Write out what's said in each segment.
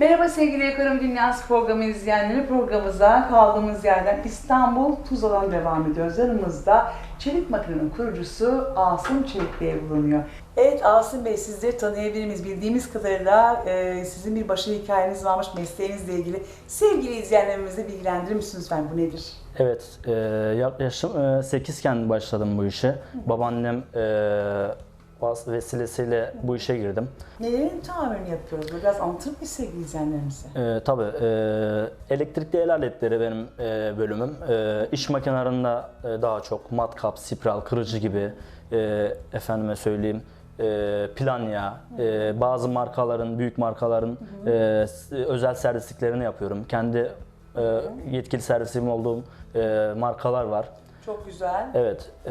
Merhaba sevgili Ekonomi Dünyası programı izleyenleri. Programımıza kaldığımız yerden İstanbul Tuzla'dan devam ediyoruz. Yanımızda Çelik Makine'nin kurucusu Asım Çelik Bey bulunuyor. Evet Asım Bey sizleri tanıyabilir miyiz? Bildiğimiz kadarıyla e, sizin bir başarı hikayeniz varmış mesleğinizle ilgili. Sevgili izleyenlerimizi bilgilendirir misiniz lütfen? Bu nedir? Evet, e, yaklaşım 8 iken başladım bu işe. Babaannem e, vas- vesilesiyle bu işe girdim. Nelerin tamirini yapıyoruz? Biraz anlatır sevgili izleyenlerimize? E, tabii, e, elektrikli el aletleri benim e, bölümüm. E, iş makinelerinde e, daha çok matkap, spiral, kırıcı gibi, e, efendime söyleyeyim, e, planya, e, bazı markaların, büyük markaların e, s- özel servisliklerini yapıyorum. Kendi e, yetkili servisim olduğum e, markalar var. Çok güzel. Evet. e,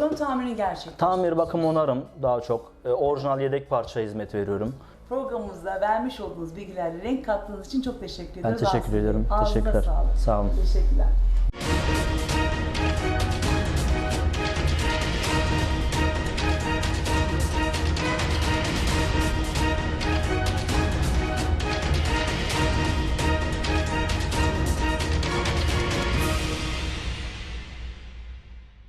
Bunun tamirini gerçek. Tamir, bakım, onarım daha çok. E, orijinal yedek parça hizmeti veriyorum. Programımızda vermiş olduğunuz bilgilerle renk kattığınız için çok teşekkür Ben ediyoruz. teşekkür ederim. Ağzına Teşekkürler. sağlık. Sağ olun. Teşekkürler.